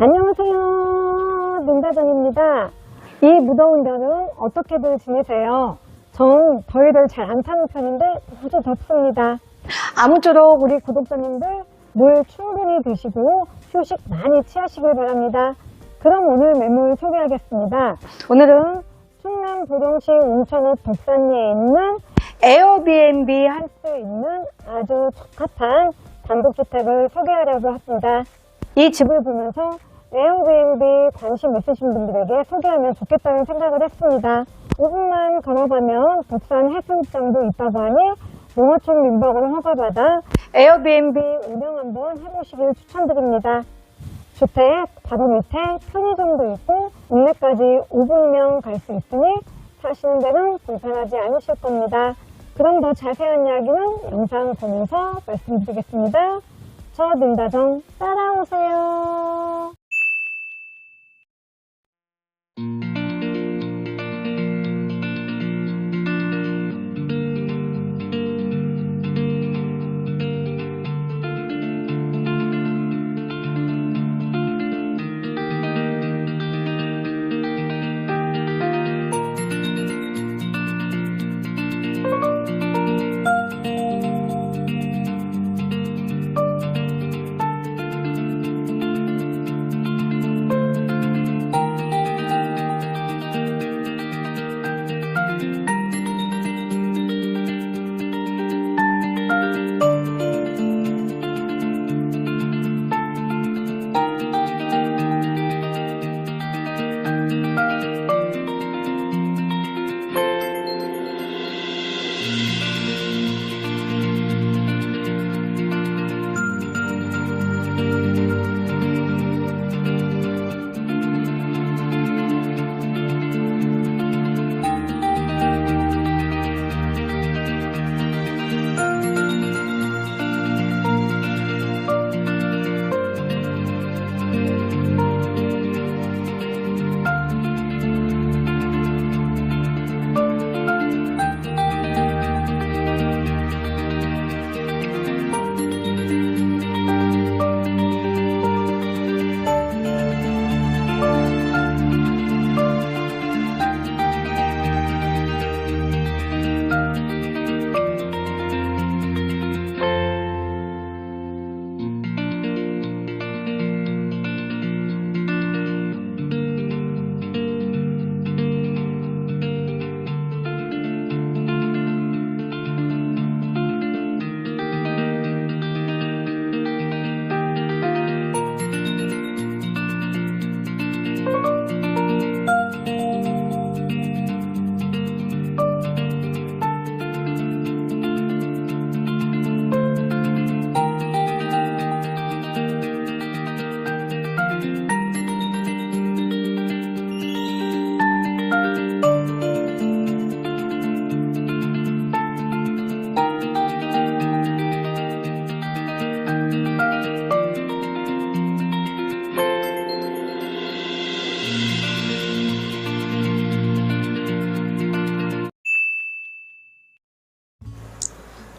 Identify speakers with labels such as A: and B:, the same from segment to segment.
A: 안녕하세요. 민다정입니다. 이 무더운 겨울은 어떻게들 지내세요? 전 더위를 잘 안 타는 편인데 아주 덥습니다. 아무쪼록 우리 구독자님들 물 충분히 드시고 휴식 많이 취하시길 바랍니다. 그럼 오늘 매물 소개하겠습니다. 오늘은 충남 보령시 웅천읍 독산리에 있는 에어비앤비 할 수 있는 아주 적합한 단독주택을 소개하려고 합니다. 이 집을 보면서 에어비앤비 관심 있으신 분들에게 소개하면 좋겠다는 생각을 했습니다. 5분만 걸어가면 독산 해수욕장도 있다고 하니 농어촌 민박으로 허가받아 에어비앤비 운영 한번 해보시길 추천드립니다. 주택 바로 밑에 편의점도 있고 읍내까지 5분이면 갈 수 있으니 사시는 데는 불편하지 않으실 겁니다. 그럼 더 자세한 이야기는 영상 보면서 말씀드리겠습니다. 저 민다정 따라오세요.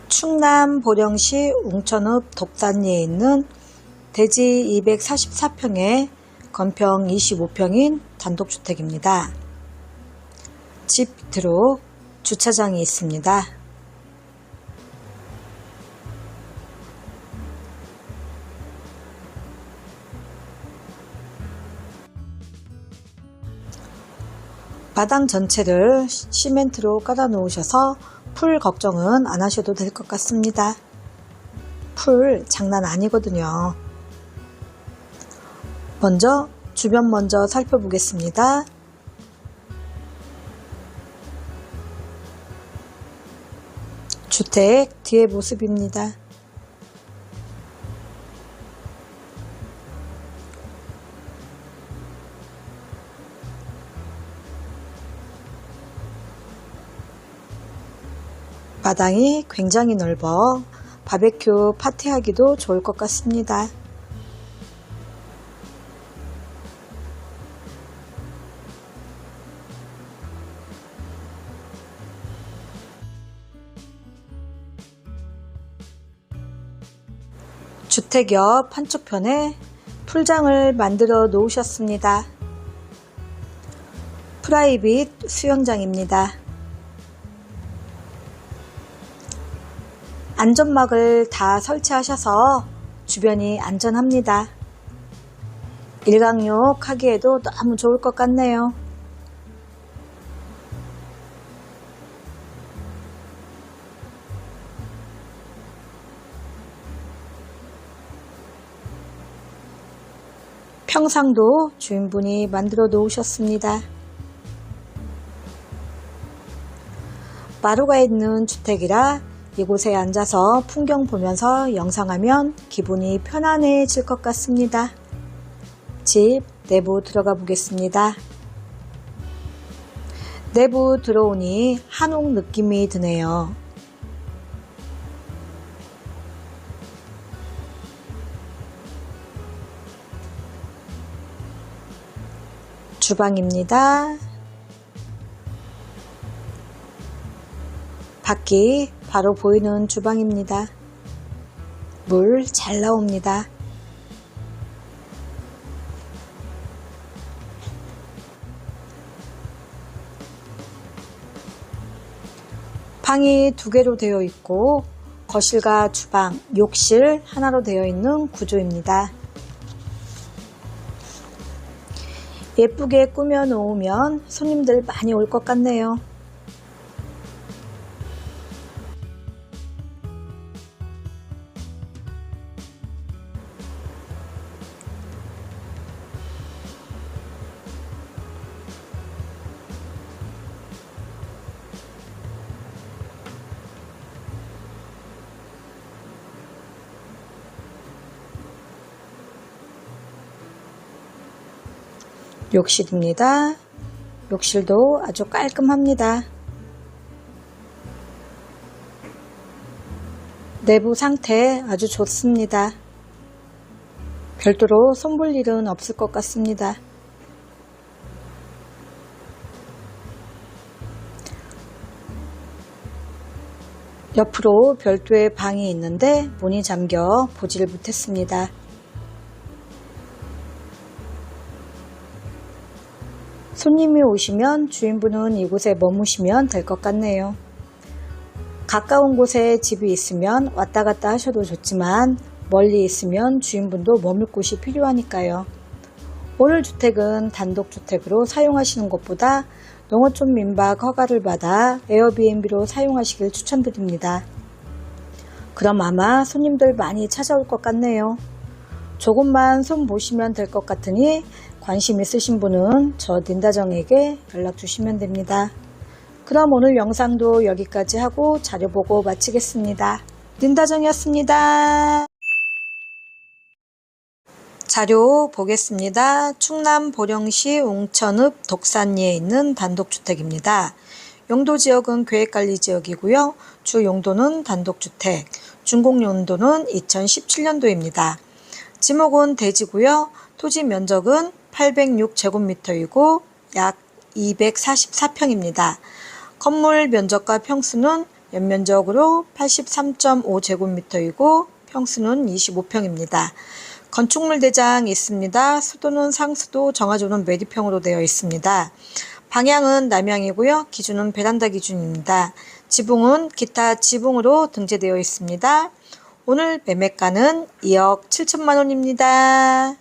B: 충남 보령시 웅천읍 독산리에 있는 대지 244평의 건평 25평인 단독주택입니다. 집 밑으로 주차장이 있습니다. 마당 전체를 시멘트로 깔아 놓으셔서 풀 걱정은 안 하셔도 될 것 같습니다. 풀 장난 아니거든요. 먼저 주변 먼저 살펴보겠습니다. 주택 뒤의 모습입니다. 마당이 굉장히 넓어 바베큐 파티하기도 좋을 것 같습니다. 주택 옆 한쪽편에 풀장을 만들어 놓으셨습니다. 프라이빗 수영장입니다. 안전막을 다 설치하셔서 주변이 안전합니다. 일광욕 하기에도 너무 좋을 것 같네요. 평상도 주인분이 만들어 놓으셨습니다. 마루가 있는 주택이라 이곳에 앉아서 풍경 보면서 영상하면 기분이 편안해질 것 같습니다. 집 내부 들어가 보겠습니다. 내부 들어오니 한옥 느낌이 드네요. 주방입니다. 밖이 바로 보이는 주방입니다. 물 잘 나옵니다. 방이 두 개로 되어 있고 거실과 주방, 욕실 하나로 되어 있는 구조입니다. 예쁘게 꾸며 놓으면 손님들 많이 올 것 같네요. 욕실입니다. 욕실도 아주 깔끔합니다. 내부 상태 아주 좋습니다. 별도로 손볼 일은 없을 것 같습니다. 옆으로 별도의 방이 있는데 문이 잠겨 보지를 못했습니다. 손님이 오시면 주인분은 이곳에 머무시면 될 것 같네요. 가까운 곳에 집이 있으면 왔다 갔다 하셔도 좋지만 멀리 있으면 주인분도 머물 곳이 필요하니까요. 오늘 주택은 단독주택으로 사용하시는 것보다 농어촌 민박 허가를 받아 에어비앤비로 사용하시길 추천드립니다. 그럼 아마 손님들 많이 찾아올 것 같네요. 조금만 손 보시면 될 것 같으니 관심 있으신 분은 저 닌다정에게 연락 주시면 됩니다. 그럼 오늘 영상도 여기까지 하고 자료 보고 마치겠습니다. 닌다정이었습니다. 자료 보겠습니다. 충남 보령시 웅천읍 독산리에 있는 단독주택입니다. 용도 지역은 계획관리 지역이고요. 주 용도는 단독주택, 준공 용도는 2017년도입니다. 지목은 대지고요. 토지 면적은 806제곱미터이고 약 244평입니다. 건물 면적과 평수는 연면적으로 83.5제곱미터이고 평수는 25평입니다. 건축물 대장 있습니다. 수도는 상수도, 정화조는 매립형으로 되어 있습니다. 방향은 남향이고요. 기준은 베란다 기준입니다. 지붕은 기타 지붕으로 등재되어 있습니다. 오늘 매매가는 2억 7천만 원입니다.